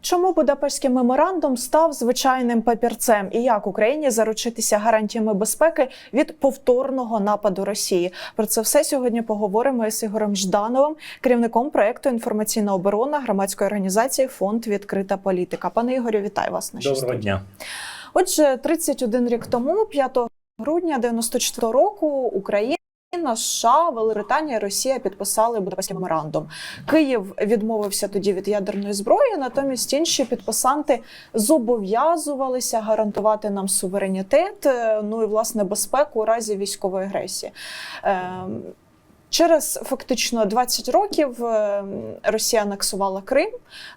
Чому Будапештський меморандум став звичайним папірцем і як Україні заручитися гарантіями безпеки від повторного нападу Росії? Про це все сьогодні поговоримо із Ігорем Ждановим, керівником проекту інформаційна оборона громадської організації Фонд Відкрита політика. Пане Ігорю, вітаю вас на Доброго дня. Отже, 31 рік тому, 5 грудня 94 року, Україна. США, Великобританія, Росія підписали Будапештський меморандум. Київ відмовився тоді від ядерної зброї. Натомість інші підписанти зобов'язувалися гарантувати нам суверенітет, е, ну і власне безпеку у разі військової агресії. Ем, Через фактично 20 років е, Росія анексувала Крим.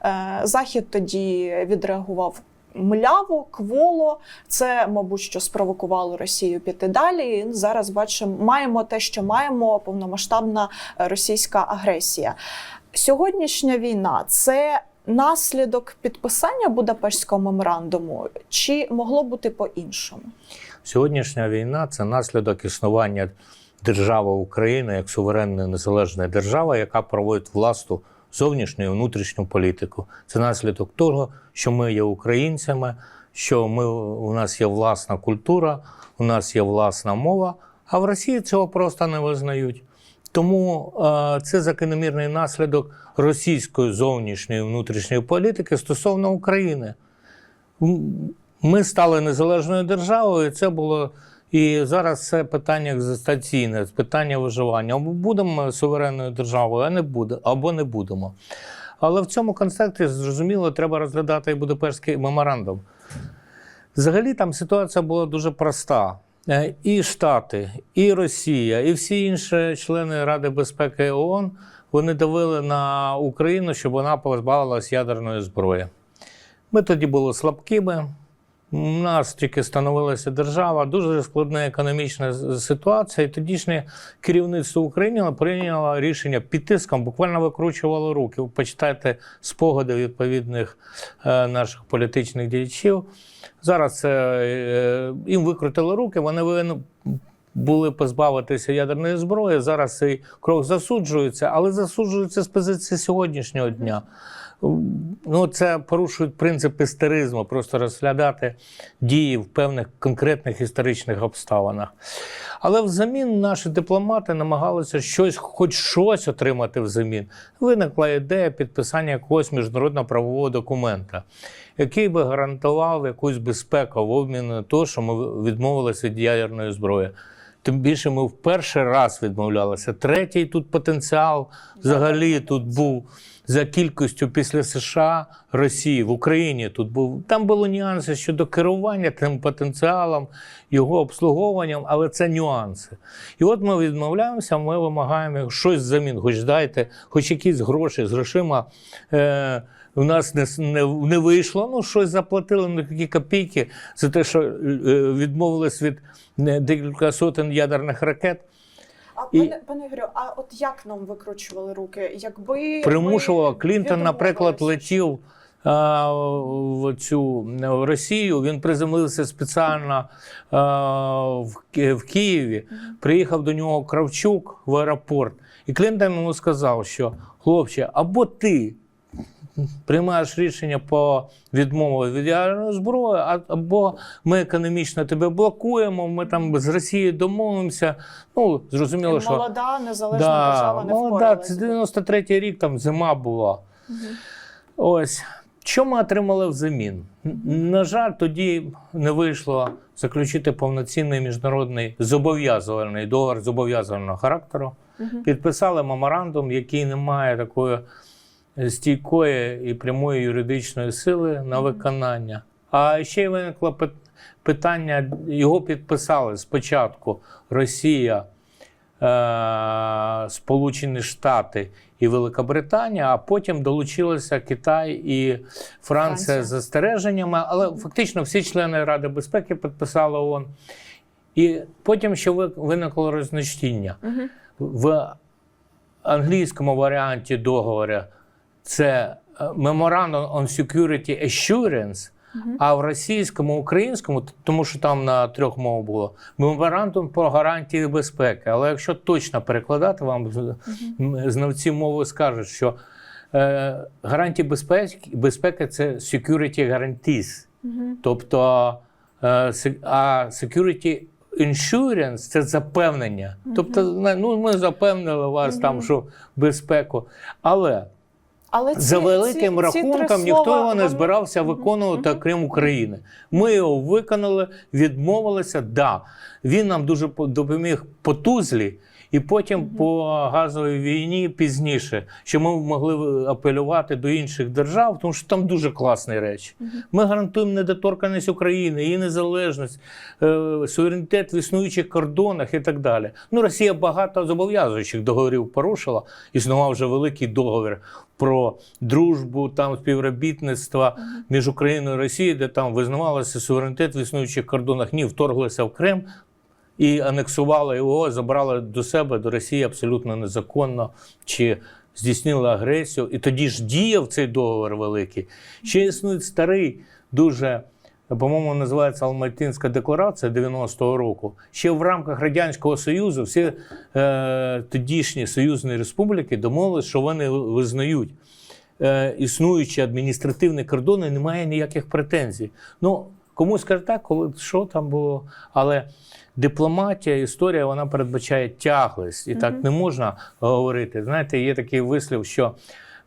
Е, Захід тоді відреагував мляво, кволо. Це, мабуть, що спровокувало Росію піти далі. І зараз бачимо, маємо те, що маємо повномасштабна е, російська агресія. Сьогоднішня війна це. Наслідок підписання Будапештського меморандуму чи могло бути по-іншому? Сьогоднішня війна це наслідок існування держави України як суверенної незалежної держави, яка проводить власну зовнішню і внутрішню політику. Це наслідок того, що ми є українцями, що ми, у нас є власна культура, у нас є власна мова, а в Росії цього просто не визнають. Тому е, це закономірний наслідок російської зовнішньої і внутрішньої політики стосовно України. Ми стали незалежною державою, і це було. І зараз це питання екзистенційне, питання виживання. Або будемо суверенною державою, а не буде, або не будемо. Але в цьому контексті, зрозуміло, треба розглядати і Будапештський меморандум. Взагалі там ситуація була дуже проста. Е, І Штати, і Росія, і всі інші члени Ради безпеки ООН вони давили на Україну, щоб вона позбавилась ядерної зброї. Ми тоді були слабкими. У нас тільки становилася держава, дуже складна економічна ситуація. І тодішнє керівництво України прийняло рішення під тиском, буквально викручувало руки. Почитайте спогади відповідних е, наших політичних діячів. Зараз е, їм викрутили руки, вони повинні були позбавитися ядерної зброї. Зараз цей крок засуджується, але засуджується з позиції сьогоднішнього дня. Ну, це порушують принцип історизму, просто розглядати дії в певних конкретних історичних обставинах. Але взамін наші дипломати намагалися щось, хоч щось отримати взамін. Виникла ідея підписання якогось міжнародного правового документа, який би гарантував якусь безпеку в обмін на те, що ми відмовилися від ядерної зброї. Тим більше ми в перший раз відмовлялися. Третій тут потенціал взагалі тут був за кількістю після США Росії в Україні. Тут був там були нюанси щодо керування тим потенціалом, його обслуговуванням, але це нюанси. І от ми відмовляємося, ми вимагаємо щось взамін, хоч дайте, хоч якісь гроші з грошима. Е- у нас не, не, не вийшло, ну щось заплатили на такі копійки за те, що е, відмовились від е, декілька сотень ядерних ракет. А І- пане пане Ігорю, а от як нам викручували руки? Якби примушував ми Клінтон, наприклад, летів а, в цю в Росію. Він приземлився спеціально а, в, в Києві. Приїхав до нього Кравчук в аеропорт, і Клінтон йому сказав, що хлопче, або ти. Приймаєш рішення по відмові від ядерної зброї, або ми економічно тебе блокуємо. Ми там з Росією домовимося. Ну зрозуміло, що молода незалежна держава не молода, це 93-й рік, там зима була. Ось. Що ми отримали взамін? На жаль, тоді не вийшло заключити повноцінний міжнародний зобов'язувальний договір зобов'язувального характеру. Мгм. Підписали меморандум, який не має такої стійкої і прямої юридичної сили на виконання. А ще й виникло питання: його підписали спочатку Росія, е- Сполучені Штати і Великобританія, а потім долучилися Китай і Франція з застереженнями. Але фактично всі члени Ради безпеки підписали ООН. І потім ще виникло розночтіння. Мгм. В англійському варіанті договору це е, Memorandum on Security Assurance, а в російському, українському, тому що там на трьох мовах було, меморандум про гарантії безпеки. Але якщо точно перекладати, вам з- м, знавці мови скажуть, що е, гарантії безпеки, безпеки це security guarantees. Тобто, е, а security insurance – це запевнення. Тобто, ну, ми запевнили вас там, що безпеку. Але Але ці, за великим ці, ці рахунком ніхто слова, його не збирався виконувати, крім України. Ми його виконали, відмовилися. Да, він нам дуже допоміг по тузлі. І потім по газовій війні пізніше, що ми могли апелювати до інших держав, тому що там дуже класні речі. Ми гарантуємо недоторканість України, її незалежність, е, суверенітет в існуючих кордонах і так далі. Ну, Росія багато зобов'язуючих договорів порушила. Існував вже великий договір про дружбу, там співробітництва між Україною і Росією, де там визнавалося суверенітет в існуючих кордонах. Ні, вторглися в Крим і анексували його, забрали до себе до Росії абсолютно незаконно чи здійснили агресію. І тоді ж діяв цей договор великий. Ще існує старий, дуже. По-моєму, називається Алматинська декларація 90-го року. Ще в рамках Радянського Союзу всі е, тодішні союзні республіки домовились, що вони визнають е, існуючі адміністративні кордони, немає ніяких претензій. Ну, комусь каже так, коли що там було. Але дипломатія, історія вона передбачає тяглість, і так не можна говорити. Знаєте, є такий вислів, що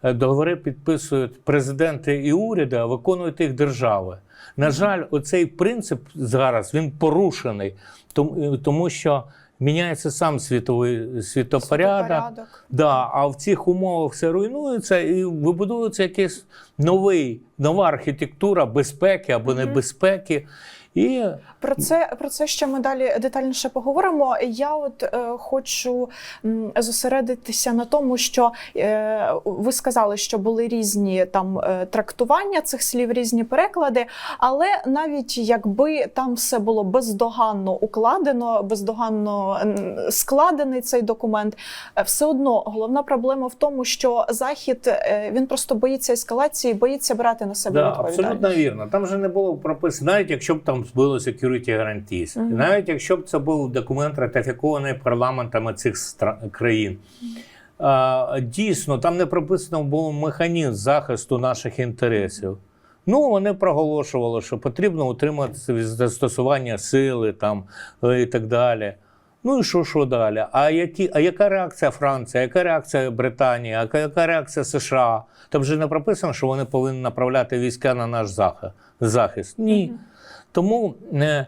е, договори підписують президенти і уряди, а виконують їх держави. На жаль, оцей принцип зараз він порушений, тому, тому що міняється сам світовий світопорядок. Світопорядок. Да, а в цих умовах все руйнується і вибудовується якийсь новий, нова архітектура безпеки або небезпеки. І Про це про це ще ми далі детальніше поговоримо. Я от е, хочу зосередитися на тому, що е, ви сказали, що були різні там е, трактування цих слів, різні переклади. Але навіть якби там все було бездоганно укладено, бездоганно складений цей документ, е, все одно головна проблема в тому, що захід е, він просто боїться ескалації, боїться брати на себе да, відповідальність. абсолютно вірно. Там же не було прописано, навіть якщо б там було security guarantees, Мгм. навіть якщо б це був документ ратифікований парламентами цих країн. А, дійсно, там не прописано був механізм захисту наших інтересів. Ну, вони проголошували, що потрібно утриматися від застосування сили там, е, і так далі. Ну і що, що далі? А, які, а яка реакція Франції, яка реакція Британії, яка, яка реакція США? Там вже не прописано, що вони повинні направляти війська на наш захист. Ні. Тому е,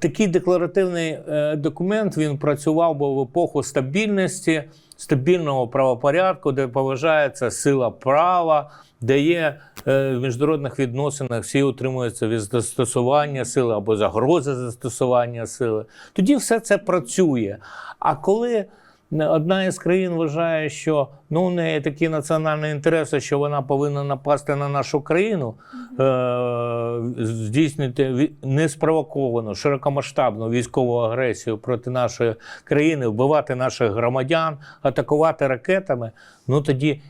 такий декларативний е, документ він працював би в епоху стабільності, стабільного правопорядку, де поважається сила права, де є е, в міжнародних відносинах всі утримуються від застосування сили або загрози застосування сили. Тоді все це працює. А коли одна із країн вважає, що ну, у неї такі національні інтереси, що вона повинна напасти на нашу країну, е- здійснити неспровоковану, широкомасштабну військову агресію проти нашої країни, вбивати наших громадян, атакувати ракетами, ну тоді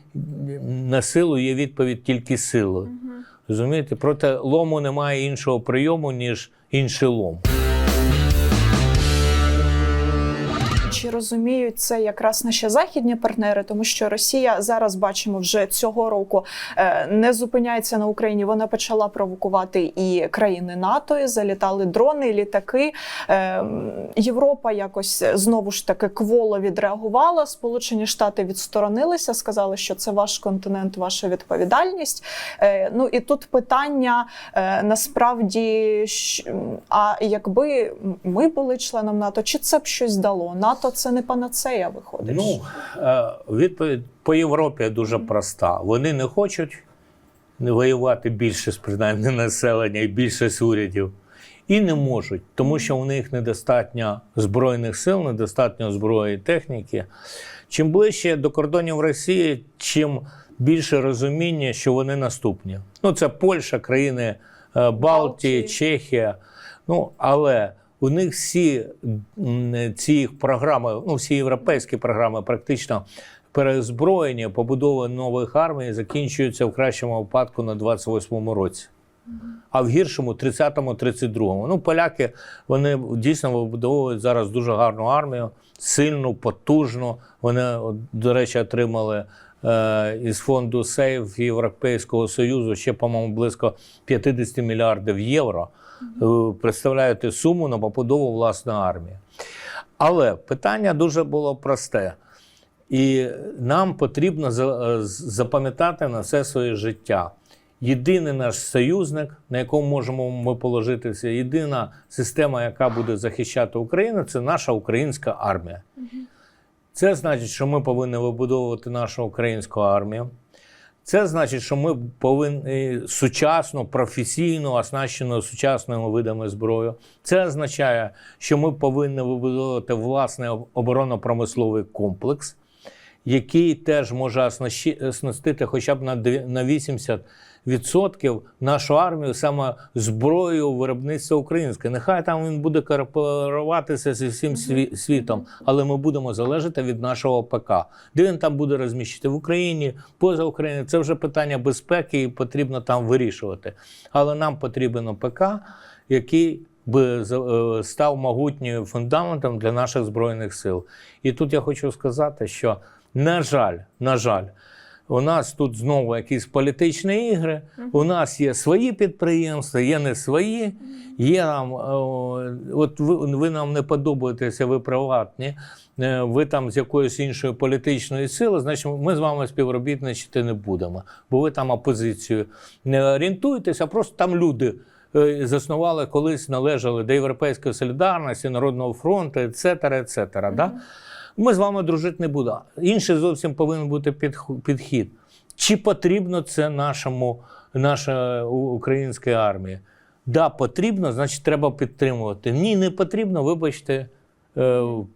на силу є відповідь тільки силою. Розумієте, проти лому немає іншого прийому, ніж інший лом. Чи розуміють це якраз наші західні партнери, тому що Росія зараз бачимо вже цього року е, не зупиняється на Україні. Вона почала провокувати і країни НАТО, і залітали дрони, літаки. Е, Європа якось знову ж таки кволо відреагувала. Сполучені Штати відсторонилися, сказали, що це ваш континент, ваша відповідальність. Е, Ну і тут питання е, насправді, а якби ми були членом НАТО, чи це б щось дало? НАТО це не панацея, виходить. Ну, е, відповідь по Європі дуже проста. Вони не хочуть не воювати більшість, принаймні, населення і більшість урядів. І не можуть, тому що у них недостатньо збройних сил, недостатньо зброї і техніки. Чим ближче до кордонів Росії, чим більше розуміння, що вони наступні. Ну, це Польща, країни е, Балтії. Чехія. Ну, але у них всі ці програми, ну всі європейські програми, практично переозброєння, побудова нових армій закінчуються в кращому випадку на 28-му році. А в гіршому 30-му, 32-му. Ну, поляки вони дійсно вибудовують зараз дуже гарну армію, сильну, потужну. Вони, до речі, отримали е, із фонду Сейф Європейського Союзу ще, по-моєму, близько 50 мільярдів євро е, представляють суму на побудову власної армії. Але питання дуже було просте. І нам потрібно е, запам'ятати на все своє життя. Єдиний наш союзник, на якому можемо ми положитися, єдина система, яка буде захищати Україну, це наша українська армія. Це значить, що ми повинні вибудовувати нашу українську армію. Це значить, що ми повинні сучасно, професійно оснащено сучасними видами зброї. Це означає, що ми повинні вибудовувати власний оборонно-промисловий комплекс, який теж може оснастити хоча б на 80% відсотків нашу армію саме зброєю виробництва українське. Нехай там він буде корпоруватися зі всім світом, але ми будемо залежати від нашого ПК. Де він там буде розміщити в Україні, поза Україною. Це вже питання безпеки, і потрібно там вирішувати. Але нам потрібен ПК, який би е, став могутнім фундаментом для наших збройних сил. І тут я хочу сказати, що на жаль, на жаль. У нас тут знову якісь політичні ігри. У нас є свої підприємства, є не свої. Є нам, е, от ви, ви нам не подобаєтеся, ви приватні, е, ви там з якоїсь іншої політичної сили, значить ми з вами співробітничати не будемо. Бо ви там опозицію не орієнтуєтеся, а просто там люди е, заснували колись належали до Європейської солідарності, Народного фронту, et cetera, et cetera, Да? Ми з вами дружити не будемо. Інший зовсім повинен бути підхід. Чи потрібно це нашому, нашій українській армії? Да, потрібно, значить, треба підтримувати. Ні, не потрібно, вибачте,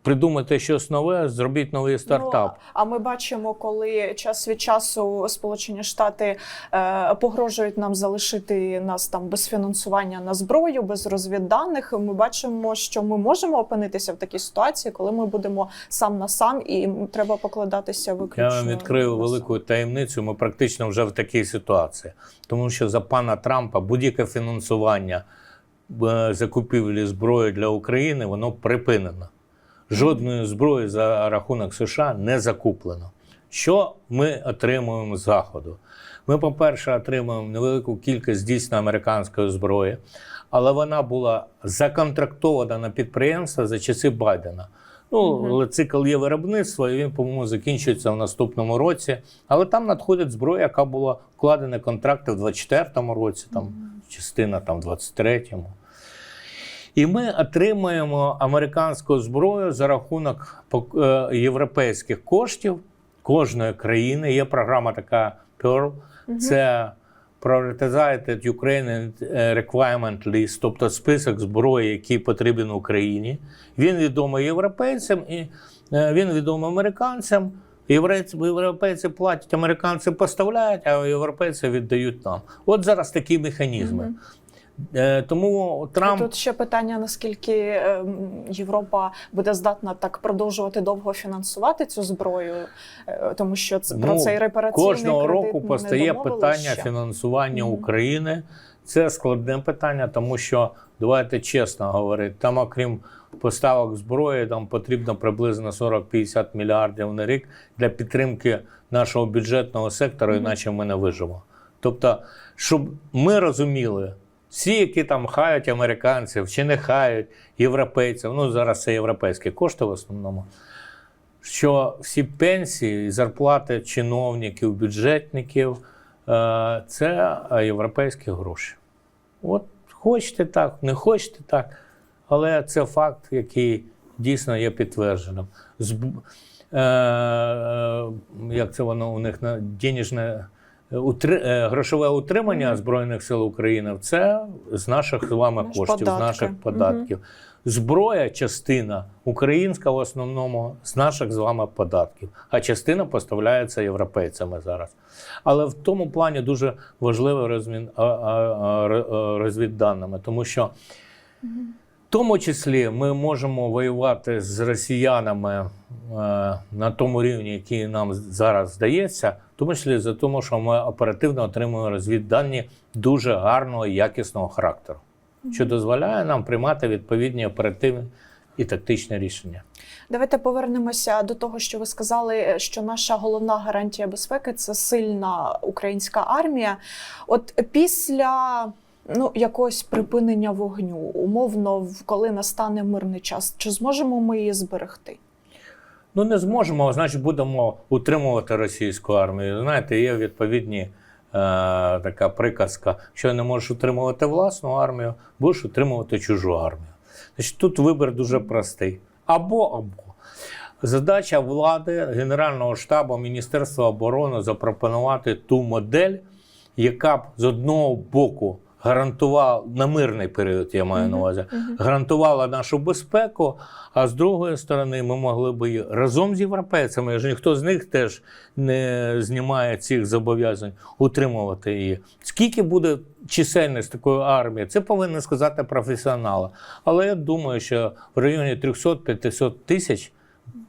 придумати щось нове, зробіть новий стартап. Ну, а ми бачимо, коли час від часу Сполучені Штати е, погрожують нам залишити нас там без фінансування на зброю, без розвідданих. Ми бачимо, що ми можемо опинитися в такій ситуації, коли ми будемо сам на сам, і треба покладатися виключно. Я вам відкрию на велику таємницю. Ми практично вже в такій ситуації, тому що за пана Трампа будь-яке фінансування е, закупівлі зброї для України воно припинено. Жодної зброї за рахунок США не закуплено. Що ми отримуємо з заходу? Ми, по-перше, отримуємо невелику кількість дійсно американської зброї, але вона була законтрактована на підприємства за часи Байдена. Ну, але цикл є виробництва, і він, по-моєму, закінчується в наступному році. Але там надходить зброя, яка була вкладена контракти в 24-му році, там частина там в 23-му. І ми отримуємо американську зброю за рахунок е, європейських коштів кожної країни. Є програма така Pearl. Це Prioritized Ukraine Requirement List, тобто список зброї, який потрібен Україні. Він відомий європейцям і е, він відомий американцям. Європейці платять, американці поставляють, а європейці віддають нам. От зараз такі механізми. Е, Тому Трамп Тут ще питання: наскільки ем, Європа буде здатна так продовжувати довго фінансувати цю зброю, Е, тому що це про Ну, цей репараційний Кожного кредит року постає питання ще. фінансування Мгм. України. Це складне питання, тому що давайте чесно говорити, там, окрім поставок зброї, там потрібно приблизно 40-50 мільярдів на рік для підтримки нашого бюджетного сектору, іначе ми не виживемо. Тобто, щоб ми розуміли, всі, які там хають американців чи не хають європейців, ну зараз це європейські кошти в основному що всі пенсії і зарплати чиновників, бюджетників е, це європейські гроші. От хочете так, не хочете так, але це факт, який дійсно є підтвердженим. Е, е, як це воно у них на денежне грошове утримання Збройних сил України це з наших з вами Наш коштів, з наших податків. Зброя, частина українська в основному з наших з вами податків, а частина поставляється європейцями зараз. Але в тому плані дуже важливо розмін, а, розвідданими, тому що тому числі ми можемо воювати з росіянами е, на тому рівні, який нам зараз здається, в тому числі за тому, що ми оперативно отримуємо розвіддані дуже гарного якісного характеру, що дозволяє нам приймати відповідні оперативні і тактичні рішення. Давайте повернемося до того, що ви сказали, що наша головна гарантія безпеки це сильна українська армія. От після ну, якогось припинення вогню, умовно, коли настане мирний час, чи зможемо ми її зберегти? Ну не зможемо, а значить, будемо утримувати російську армію. Знаєте, є відповідні е, така приказка: що не можеш утримувати власну армію, будеш утримувати чужу армію. Значить, тут вибір дуже простий: або або. Задача влади, Генерального штабу, Міністерства оборони запропонувати ту модель, яка б з одного боку гарантувала на мирний період, я маю на увазі, гарантувала нашу безпеку, а з другої сторони, ми могли б разом з європейцями, ж ніхто з них теж не знімає цих зобов'язань, утримувати її. Скільки буде чисельність такої армії, це повинні сказати професіонали. Але я думаю, що в районі 300-500 тисяч.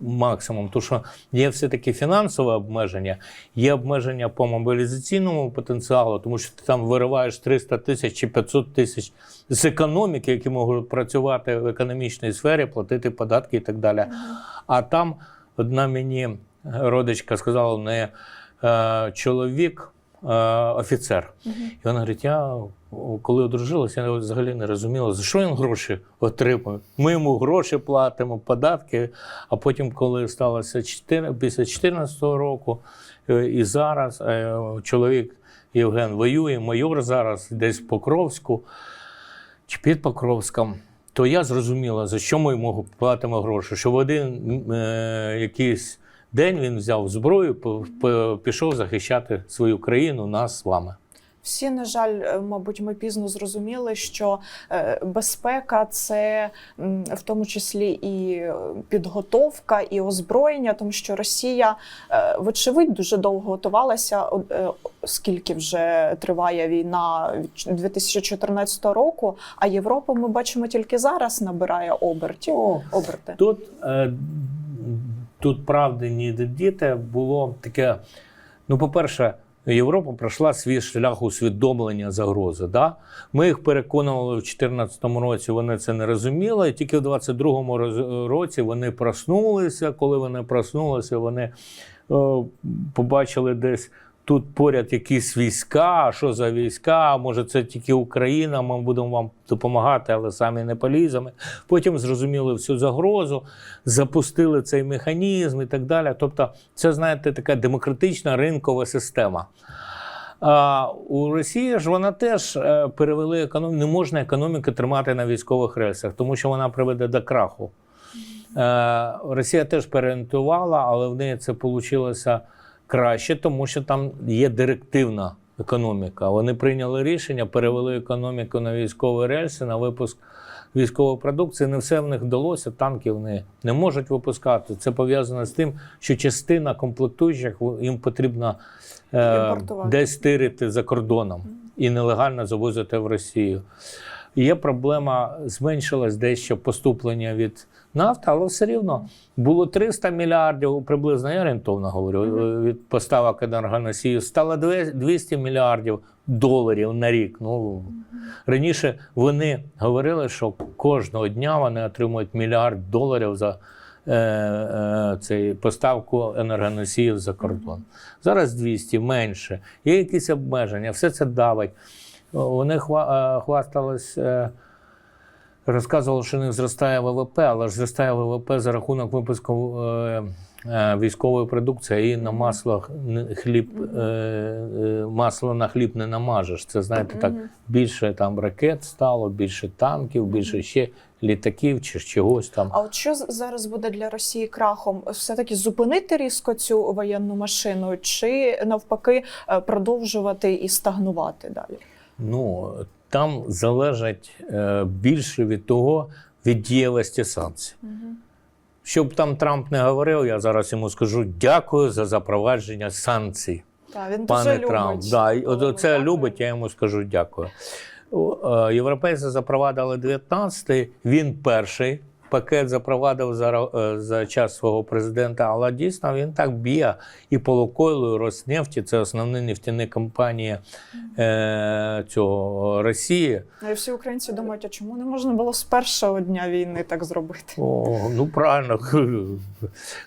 Максимум, тому що є все-таки фінансове обмеження, є обмеження по мобілізаційному потенціалу, тому що ти там вириваєш 300 тисяч чи 500 тисяч з економіки, які можуть працювати в економічній сфері, платити податки і так далі. А там одна мені родичка сказала, не е, чоловік, е, офіцер. І вона говорить: я коли одружилася, я взагалі не розуміла, за що він гроші отримує. Ми йому гроші платимо, податки. А потім, коли сталося 4, після 2014 року, е, і зараз е, чоловік Євген воює, майор зараз десь в Покровську чи під Покровськом. То я зрозуміла, за що ми йому платимо гроші. Що в один е, якийсь день він взяв зброю, пішов захищати свою країну, нас з вами. Всі, на жаль, е, мабуть, ми пізно зрозуміли, що е, безпека це в тому числі і е, підготовка, і озброєння, тому що Росія, вочевидь, дуже довго готувалася, скільки вже триває війна від 2014 року. А Європа, ми бачимо, тільки зараз набирає обертів. Оберти. Тут, е, тут правди ні діти було таке. Ну, по-перше, Європа пройшла свій шлях усвідомлення загрози. Да? Ми їх переконували в 2014 році, вони це не розуміли. І тільки в 2022 роз- році вони проснулися. Коли вони проснулися, вони е, побачили десь. Тут поряд якісь війська, що за війська? Може, це тільки Україна, ми будемо вам допомагати, але самі не поліземо. Потім зрозуміли всю загрозу, запустили цей механізм і так далі. Тобто, це, знаєте, така демократична ринкова система. А у Росії ж вона теж е, перевели економіку. Не можна економіку тримати на військових рельсах, тому що вона приведе до краху. Е, Росія теж переорієнтувала, але в неї це вийшло краще, тому що там є директивна економіка. Вони прийняли рішення, перевели економіку на військові рельси, на випуск військової продукції. Не все в них вдалося, танків не, не можуть випускати. Це пов'язано з тим, що частина комплектуючих їм потрібно е, десь тирити за кордоном і нелегально завозити в Росію. Є проблема, зменшилось дещо поступлення від нафти, але все рівно було 300 мільярдів, приблизно я орієнтовно говорю, від поставок енергоносіїв, стало 200 мільярдів доларів на рік. Ну, раніше вони говорили, що кожного дня вони отримують мільярд доларів за е, е, цей, поставку енергоносіїв за кордон. Зараз 200, менше. Є якісь обмеження, все це давить. Вони хва- е, хвастались, е, розказували, що у них зростає ВВП, але ж зростає ВВП за рахунок випуску е, військової продукції і на масло хліб, масло на хліб не намажеш. Це знаєте, так більше там ракет стало, більше танків, більше ще літаків чи чогось там. А от що зараз буде для Росії крахом? Все таки зупинити різко цю воєнну машину, чи навпаки продовжувати і стагнувати далі? Ну там залежить е, більше від того, від дієвості санкцій. Щоб там Трамп не говорив, я зараз йому скажу дякую за запровадження санкцій. Так, він Пане дуже Трамп. любить. Да, ми це дякуємо. любить, я йому скажу дякую. Е, Європейці запровадили 19-й, він перший пакет запровадив за, е, за час свого президента, але дійсно він так б'є і по Лукойлу, і Роснефті, це основні нефтяні компанії е, цього Росії. Ну, І всі українці думають, а чому не можна було з першого дня війни так зробити? О, ну правильно,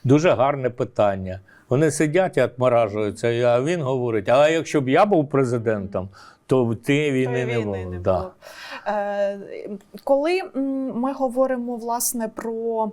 дуже гарне питання. Вони сидять і відморажуються, а він говорить: а якщо б я був президентом, то ти війни, не було. не Да. було. Е, коли ми говоримо власне про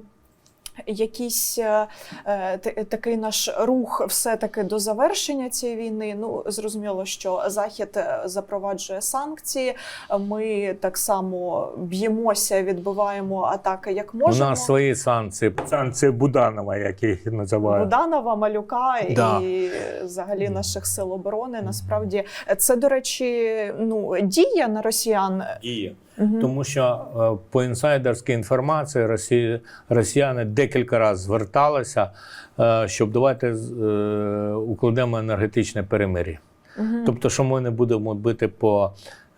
якийсь е, е, такий наш рух все-таки до завершення цієї війни, ну зрозуміло, що Захід е, запроваджує санкції. Ми так само б'ємося, відбиваємо атаки як У нас свої санкції, санкції Буданова, як їх називаю. Буданова, Малюка Да. і взагалі наших сил оборони. Насправді це, до речі, ну дія на росіян. Діє. Мгм. Тому що е, по інсайдерській інформації Росії, росіяни декілька разів зверталися, е, щоб давайте е, укладемо енергетичне перемир'я. Угу. Тобто, що ми не будемо бити по.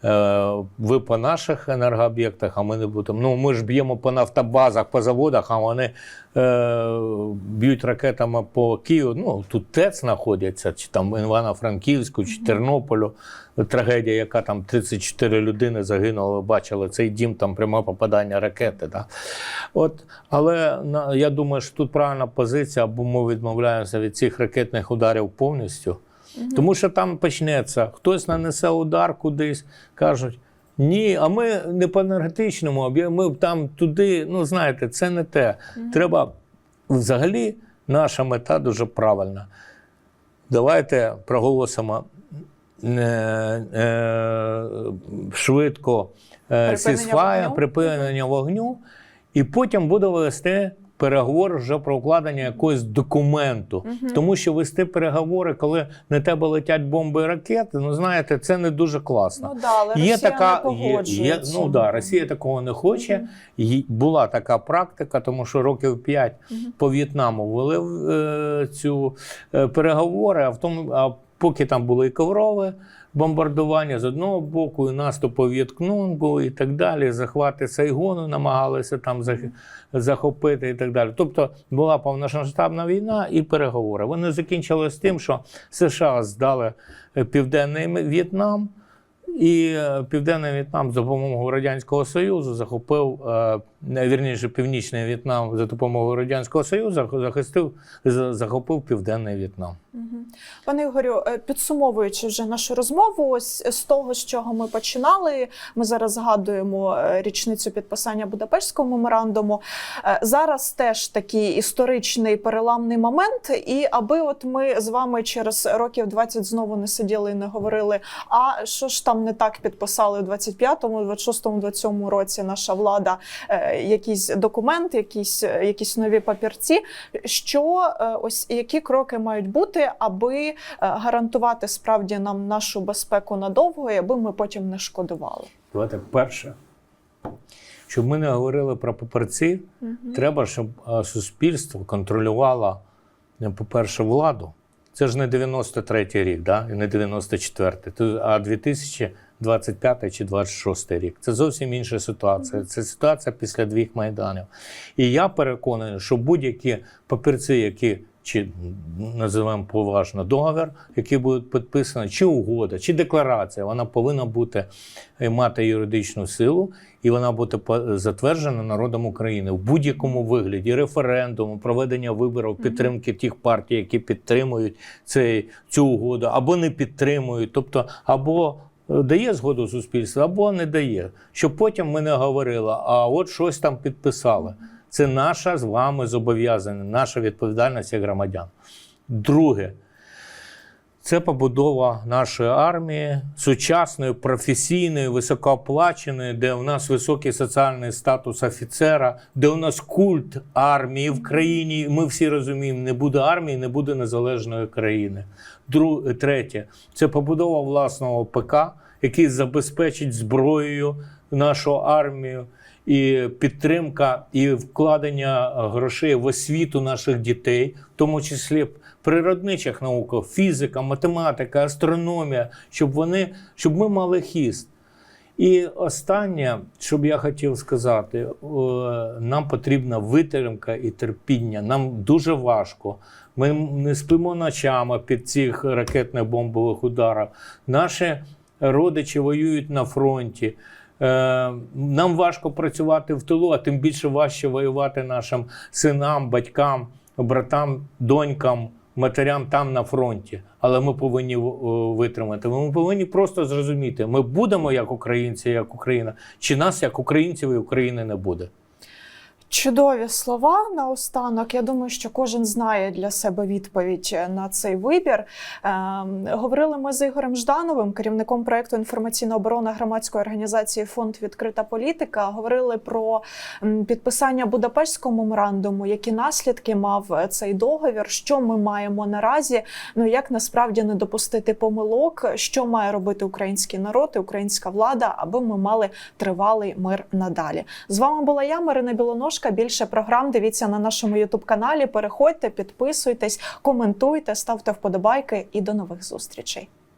Е, Ви по наших енергооб'єктах, а ми не будемо. Ну, ми ж б'ємо по нафтобазах, по заводах, а вони е, б'ють ракетами по Києву. Ну, тут ТЕЦ знаходяться, чи там Івано-Франківську, чи Тернополю. Трагедія, яка там 34 людини загинули, ви бачили цей дім, там пряме попадання ракети. Да? От, але я думаю, що тут правильна позиція, або ми відмовляємося від цих ракетних ударів повністю. Тому що там почнеться, хтось нанесе удар кудись, кажуть. Ні, а ми не по енергетичному, об'є- ми там туди. Ну знаєте, це не те. Треба взагалі наша мета дуже правильна. Давайте проголосимо е, е, швидко е, сісфая, припинення вогню, і потім буде вести переговор вже про укладення якогось документу. Тому що вести переговори, коли на тебе летять бомби і ракети, ну знаєте, це не дуже класно. Ну да, але Є Росія така, не є, є, ну да, Росія такого не хоче. Ї- Була така практика, тому що років 5 по В'єтнаму вели е, цю е, переговори, а в тому, а поки там були і коврове бомбардування з одного боку, і наступ по В'єткнунгу і так далі, захвати Сайгону намагалися там захопити і так далі. Тобто була повномасштабна війна і переговори. Вони закінчилися тим, що США здали е, Південний В'єтнам. І е, Південний В'єтнам за допомогою Радянського Союзу захопив, е, вірніше, Північний В'єтнам за допомогою Радянського Союзу захистив, захопив Південний В'єтнам. Пане Ігорю, е, підсумовуючи вже нашу розмову, ось з того, з чого ми починали, ми зараз згадуємо е, річницю підписання Будапештського меморандуму. Е, Зараз теж такий історичний переламний момент, і аби от ми з вами через років 20 знову не сиділи і не говорили, а що ж там не так підписали у 25-му, 26-му, 27-му році наша влада Якісь документи, якісь якісь нові папірці. Що е, ось які кроки мають бути, аби е, гарантувати справді нам нашу безпеку надовго, і аби ми потім не шкодували? Давайте перше. Щоб ми не говорили про паперці, угу. треба, щоб е, суспільство контролювало, по-перше, владу. Це ж не 93-й рік, да? і не 94-й, а 2000 25 чи 26 рік. Це зовсім інша ситуація. Це ситуація після двох майданів. І я переконаний, що будь-які папірці, які чи називаємо поважно договір, який буде підписаний, чи угода, чи декларація, вона повинна бути е, мати юридичну силу, і вона буде затверджена народом України в будь-якому вигляді референдуму, проведення виборів, підтримки тих партій, які підтримують цей, цю угоду, або не підтримують, тобто або дає згоду суспільства, або не дає. Щоб потім ми не говорили, а от щось там підписали. Це наша з вами зобов'язання, наша відповідальність як громадян. Друге, це побудова нашої армії, сучасної, професійної, високооплаченої, де у нас високий соціальний статус офіцера, де у нас культ армії в країні. Ми всі розуміємо, не буде армії, не буде незалежної країни. Друге, третє це побудова власного ПК, який забезпечить зброєю нашу армію. І підтримка і вкладення грошей в освіту наших дітей, в тому числі природничих науках, фізика, математика, астрономія, щоб вони, щоб ми мали хіст. І останнє, що б я хотів сказати, е, нам потрібна витримка і терпіння. Нам дуже важко. Ми не спимо ночами під цих ракетних бомбових ударах. Наші родичі воюють на фронті. Е, Нам важко працювати в тилу, а тим більше важче воювати нашим синам, батькам, братам, донькам, матерям там на фронті. Але ми повинні е, витримати. Ми повинні просто зрозуміти, ми будемо як українці, як Україна, чи нас як українців і України не буде. Чудові слова наостанок. Я думаю, що кожен знає для себе відповідь на цей вибір. Ем, говорили ми з Ігорем Ждановим, керівником проекту інформаційна оборона громадської організації Фонд Відкрита політика. Говорили про підписання Будапештського меморандуму, які наслідки мав е, цей договір, що ми маємо наразі. Ну як насправді не допустити помилок, що має робити український народ і українська влада, аби ми мали тривалий мир надалі. З вами була я, Марина Білоножка. Більше програм дивіться на нашому Ютуб каналі. Переходьте, підписуйтесь, коментуйте, ставте вподобайки і до нових зустрічей.